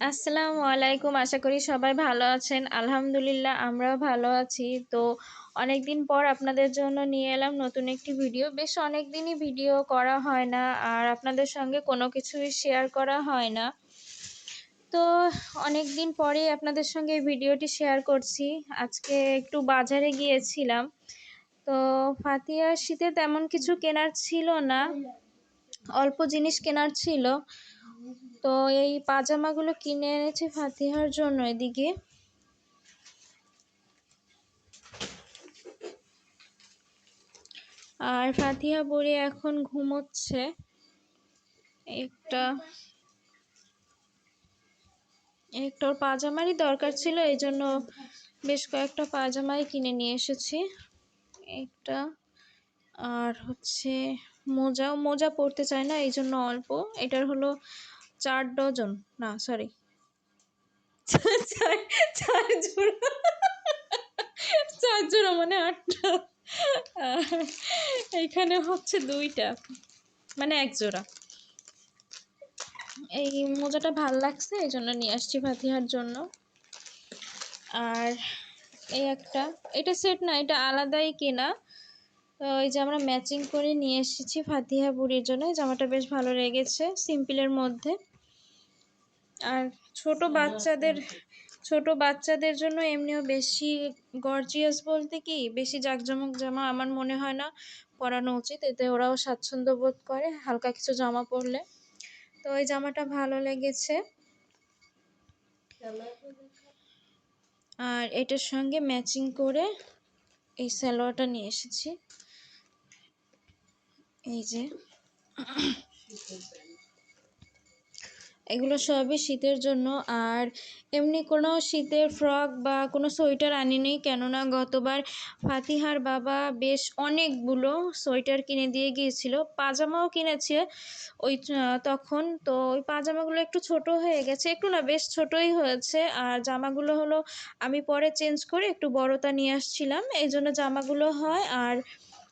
আসসালামু আলাইকুম। আশা করি সবাই ভালো আছেন। আলহামদুলিল্লাহ, আমরাও ভালো আছি। তো অনেক দিন পর আপনাদের জন্য নিয়ে এলাম নতুন একটি ভিডিও। বেশ অনেক দিনই ভিডিও করা হয় না আর আপনাদের সঙ্গে কোনো কিছুই শেয়ার করা হয় না। তো অনেক দিন পরে আপনাদের সঙ্গে এই ভিডিওটি শেয়ার করছি। আজকে একটু বাজারে গিয়েছিলাম। তো ফাতিয়া শীতে তেমন কিছু কেনার ছিল না। অল্প জিনিস কেনার ছিল। তো এই পাজামাগুলো কিনে এনেছি ফাতিহার জন্য এদিকে। আর ফাতিহা পরে এখন ঘুমোচ্ছে। একটা একটা পাজামারই দরকার ছিল, এই জন্য বেশ কয়েকটা পাজামাই কিনে নিয়ে এসেছি। একটা আর হচ্ছে মোজাও মোজা পরতে চায় না, এই জন্য অল্প। এটার হলো চার ডজন? না সরি চার জোড়া। চার জোড়া মানে আটটা এইখানে হচ্ছে দুইটা। মানে এক জোড়া। এই মোজাটা ভালো লাগছে, এই জন্য নিয়ে আসছি ফাতিহার জন্য। আর এই একটা, এটা সেট না, এটা আলাদাই কেনা। ওই যে আমরা ম্যাচিং করে নিয়ে এসেছি ফাতিহা বুড়ির জন্য জামাটা বেশ ভালো লেগেছে সিম্পলের মধ্যে। আর ছোট বাচ্চাদের ছোট বাচ্চাদের জন্য এমনিও বেশি গর্জিয়াস বলতে কি, বেশি জাঁকজমক জামা আমার মনে হয় না পরানো উচিত। এতে ওরাও স্বাচ্ছন্দ্য বোধ করে, হালকা কিছু জামা পরলে। তো ওই জামাটা ভালো লেগেছে। আর এটার সঙ্গে ম্যাচিং করে এই স্যালোয়ারটা নিয়ে এসেছি। এই যে। এগুলো সবই শীতের জন্য। আর এমনি কোনো শীতের ফ্রক বা কোনো সোয়েটার আনিনি, কেননা গতবার ফাতিহার বাবা বেশ অনেকগুলো সোয়েটার কিনে দিয়ে গিয়েছিল। পাজামাও কিনেছে ওই তখন। তো ওই পাজামাগুলো একটু ছোট হয়ে গেছে। একটু না, বেশ ছোটই হয়েছে। আর জামাগুলো হলো, আমি পরে চেঞ্জ করে একটু বড়তা নিয়ে আসছিলাম। এই জন্য জামাগুলো হয়। আর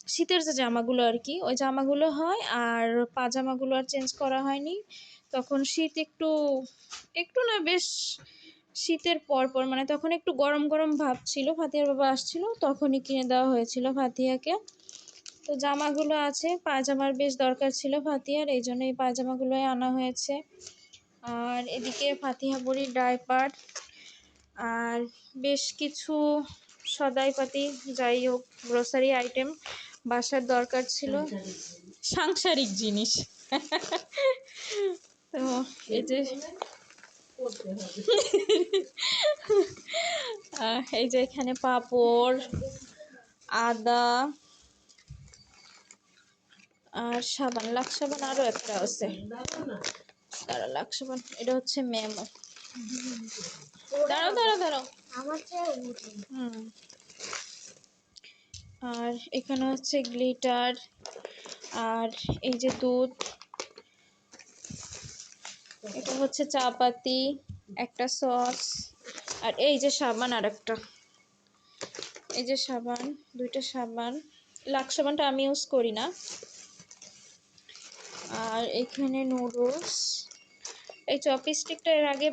শীতের যে জামাগুলো আর কি, ওই জামাগুলো হয়। আর পাজামাগুলো আর চেঞ্জ করা হয়নি। তখন শীত একটু একটু না, বেশ শীতের পর পর মানে তখন একটু গরম গরম ভাব ছিল ফাতিয়ার বাবা আসছিল, তখনই কিনে দেওয়া হয়েছিল ফাতিয়াকে তো জামাগুলো আছে, পায়জামার বেশ দরকার ছিল ফাতিয়ার এই জন্য এই পায়জামাগুলোই আনা হয়েছে। আর এদিকে ফাতিহা বুড়ির ডাইপার আর বেশ কিছু সদাইপাতি যাই হোক গ্রোসারি আইটেম বাসার দরকার ছিল। সাংসারিক জিনিস। তো এই যে এই যে এখানে পাপড় আদা আর সাবান লাখ সাবান আরও একটা আছে। তারা লাখ সাবান এটা হচ্ছে মেমো। দাঁড়াও দাঁড়াও দাঁড়াও। হুম। আর এখানে হচ্ছে গ্লিটার আর এই যে দুধ। এটা হচ্ছে চা পাতি একটা সস, আর এই যে সাবান আর একটা এই যে সাবান, দুইটা সাবান। লাক্স সাবানটা আমি ইউজ করি না। আর এখানে নুডলস। এই চপিস্টিকটা এর আগে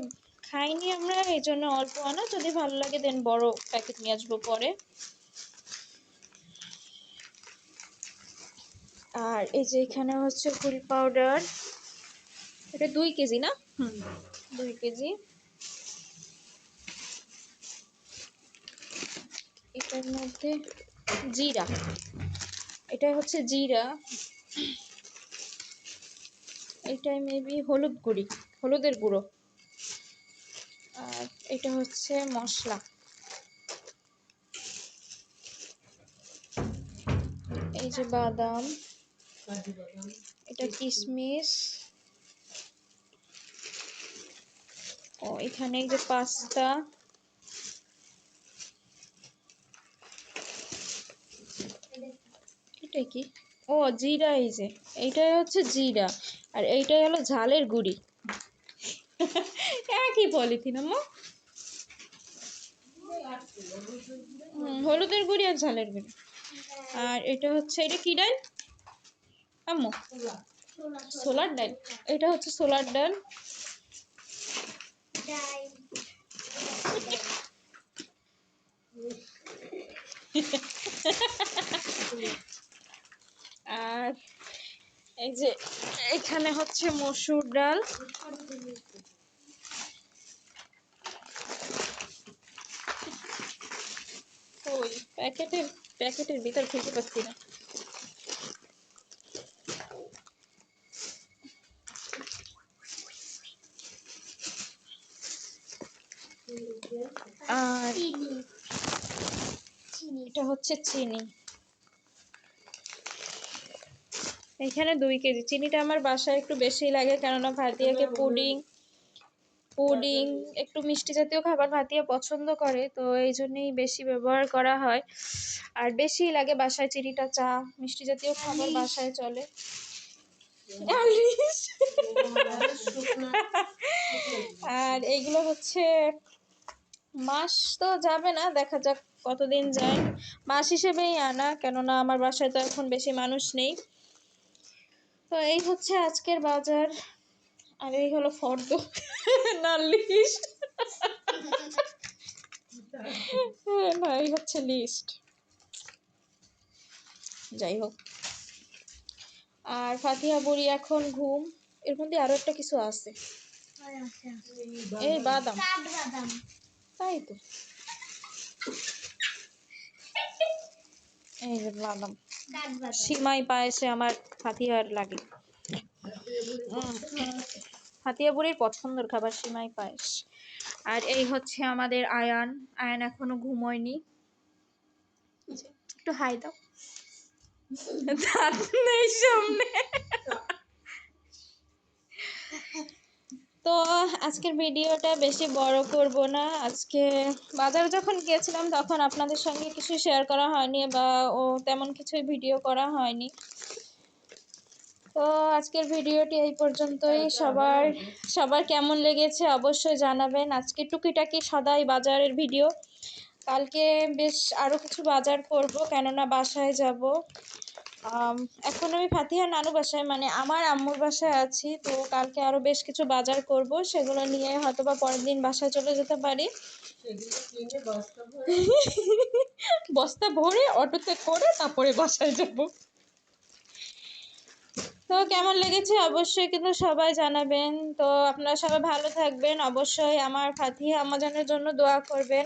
খাইনি আমরা, এই জন্য অল্প আনা যদি ভালো লাগে দেন বড় প্যাকেট নিয়ে আসব পরে। আর এই যে এখানে হচ্ছে ফুল পাউডার। এটা দুই কেজি না? দুই কেজি। এটার মধ্যে জিরা। এটা হচ্ছে জিরা। এটাই মেবি হলুদ গুঁড়ি হলুদের গুঁড়ো। আর এটা হচ্ছে মশলা। এই যে বাদাম। এটা কিশমিশ। ও, এখানে যে পাস্তা এটা কি? ও, জিরা এই যে। এইটাই হচ্ছে জিরা। আর এইটাই হলো ঝালের গুড়ি। একই পলিথিন, আম্মা। হলুদের গুঁড়ি আর ঝালের গুড়ি। আর এটা হচ্ছে, এটা কি ডাল? আম্মু, সোলার ডাল। এটা হচ্ছে সোলার ডাল। আর এই যে এখানে হচ্ছে মসুর ডাল। ওই প্যাকেটের প্যাকেটের ভিতর খুলতে পারছি না। আর এটা হচ্ছে চিনি। এখানে দুই কেজি। চিনিটা আমার বাসায় একটু বেশি লাগে কেননা ভাতিয়াকে পুডিং পুডিং একটু মিষ্টি জাতীয় খাবার ভাতিয়া পছন্দ করে তো এই জন্যই বেশি ব্যবহার করা হয়। আর বেশি লাগে বাসায় চিনিটা চা মিষ্টি জাতীয় খাবার বাসায় চলে। আর এইগুলো হচ্ছে মাস তো যাবে না দেখা যাক কতদিন যায়। মাস হিসেবেই আনা কেননা আমার বাসায় তো এখন বেশি মানুষ নেই। তো এই হচ্ছে আজকের বাজার আর এই হলো ফর্দ না লিস্ট। না এই হচ্ছে লিস্ট। যাই হোক। আর ফাতিহা বুড়ি এখন ঘুম এর মধ্যে আরও একটা কিছু আছে। এই বাদাম। তাই তো এই যে বাদাম। সিমাই পায়েসে আমার ফাতিহার লাগে। ফাতিয়া বুড়ির পছন্দের খাবার সিমাই পায়েস। আর এই হচ্ছে আমাদের আয়ান। আয়ান এখনও ঘুমোয়নি। একটু হাই দাও। দাঁত নেই সামনে। তো আজকের ভিডিওটা বেশি বড় করব না। আজকে বাজারে যখন গিয়েছিলাম তখন আপনাদের সঙ্গে কিছু শেয়ার করা হয়নি বা ও তেমন কিছুই ভিডিও করা হয়নি। তো আজকের ভিডিওটি এই পর্যন্তই। সবার সবার কেমন লেগেছে অবশ্যই জানাবেন। আজকে টুকিটাকি সদাই বাজারের ভিডিও কালকে বেশ আরও কিছু বাজার করব, কেননা বাসায় যাব। এখন আমি ফাতিহা নানু বাসায় মানে আমার আম্মুর বাসায় আছি, তো কালকে আরও বেশ কিছু বাজার করব, সেগুলো নিয়ে হয়তো বা পরের দিন বাসায় চলে যেতে পারি। বস্তা ভরে অটোতে করে তারপরে বাসায় যাব। তো কেমন লেগেছে? অবশ্যই কিন্তু সবাই জানাবেন। তো আপনারা সবাই ভালো থাকবেন। অবশ্যই আমার ফাতিহা আমাজানের জন্য দোয়া করবেন।